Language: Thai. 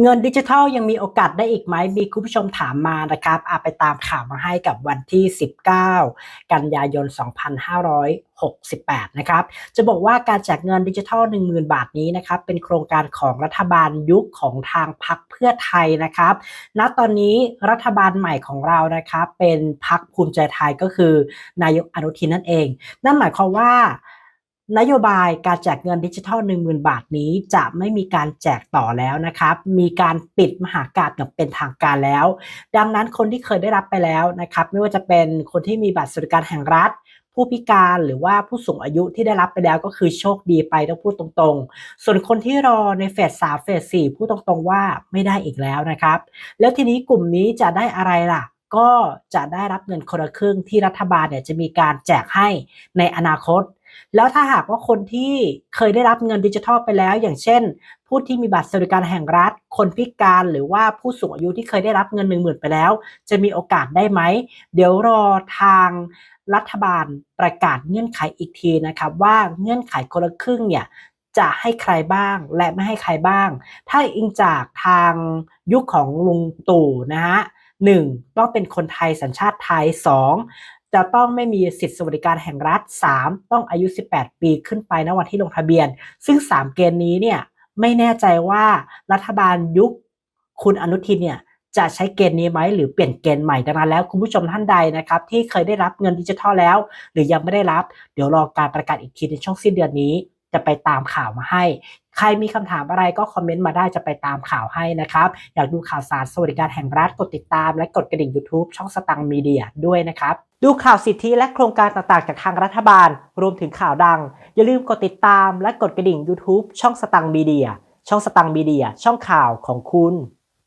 เงินดิจิทัลยังมีโอกาสได้อีกไหม มีคุณผู้ชมถามมานะครับอาไปตามข่าวมาให้กับวันที่ 19 กันยายน 2568 นะครับ จะบอกว่าการแจกเงินดิจิทัล 10,000 บาทนี้นะครับ เป็นโครงการของรัฐบาลยุคของทางพรรคเพื่อไทยนะครับ ณ ตอนนี้รัฐบาลใหม่ของเรานะครับ เป็นพรรคภูมิใจไทยก็คือนายกอนุทินนั่นเอง นั่นหมายความว่า นโยบายการแจกเงินดิจิทัล 10,000 บาทนี้จะไม่มีการแจกต่อแล้วนะครับ มีการปิดมหากาพย์อย่างเป็นทางการแล้ว ดังนั้นคนที่เคยได้รับไปแล้วนะครับ ไม่ว่าจะเป็นคนที่มีบัตรสวัสดิการแห่งรัฐ ผู้พิการหรือว่าผู้สูงอายุที่ได้รับไปแล้วก็คือโชคดีไปต้องพูดตรงๆ ส่วนคนที่รอในเฟส3เฟส4พูดตรงๆว่าไม่ได้อีกแล้วนะครับ แล้วทีนี้กลุ่มนี้จะได้อะไรล่ะก็จะได้รับเงินคนละครึ่งที่รัฐบาลเนี่ยจะมีการแจกให้ในอนาคต แล้วถ้าหากว่าคนที่เคยได้รับเงินดิจิทัลไปแล้ว อย่างเช่น ผู้ที่มีบัตรสวัสดิการแห่งรัฐ คนพิการหรือว่าผู้สูงอายุที่เคยได้รับเงิน1 0,000ไปแล้ว จะมีโอกาสได้ไหม เดี๋ยวรอทางรัฐบาลประกาศเงื่อนไขอีกทีนะครับว่าเงื่อนไขคนละครึ่งเนี่ยจะให้ใครบ้างและไม่ให้ใครบ้าง ถ้าอิงจากทางยุคของลุงตู่นะฮะหนึ่งต้องเป็นคนไทยสัญชาติไทยสอง จะต้องไม่มีสิทธิสวัสดิการแห่งรัฐ 3 ต้องอายุ 18 ปีขึ้นไปณวันที่ลงทะเบียน ซึ่ง 3 เกณฑ์นี้เนี่ยไม่แน่ใจว่ารัฐบาลยุคคุณอนุทินเนี่ยจะใช้เกณฑ์นี้ไหมหรือเปลี่ยนเกณฑ์ใหม่ดังนั้นแล้วคุณผู้ชมท่านใดนะครับ ที่เคยได้รับเงินดิจิทัลแล้ว หรือยังไม่ได้รับ เดี๋ยวรอการประกาศอีกทีในช่วงสิ้นเดือนนี้ จะไปตามข่าวมาให้ ใครมีคำถามอะไรก็คอมเมนต์มาได้จะไปตามข่าวให้นะครับ อยากดูข่าวสารสวัสดิการแห่งรัฐกดติดตาม และกดกระดิ่ง YouTube ช่องสตังมีเดียด้วยนะครับ ดูข่าวสิทธิและโครงการต่างๆ จากทางรัฐบาล รวมถึงข่าวดัง อย่าลืมกดติดตามและกดกระดิ่ง YouTube ช่องสตังมีเดียช่องสตังมีเดียช่องข่าวของคุณ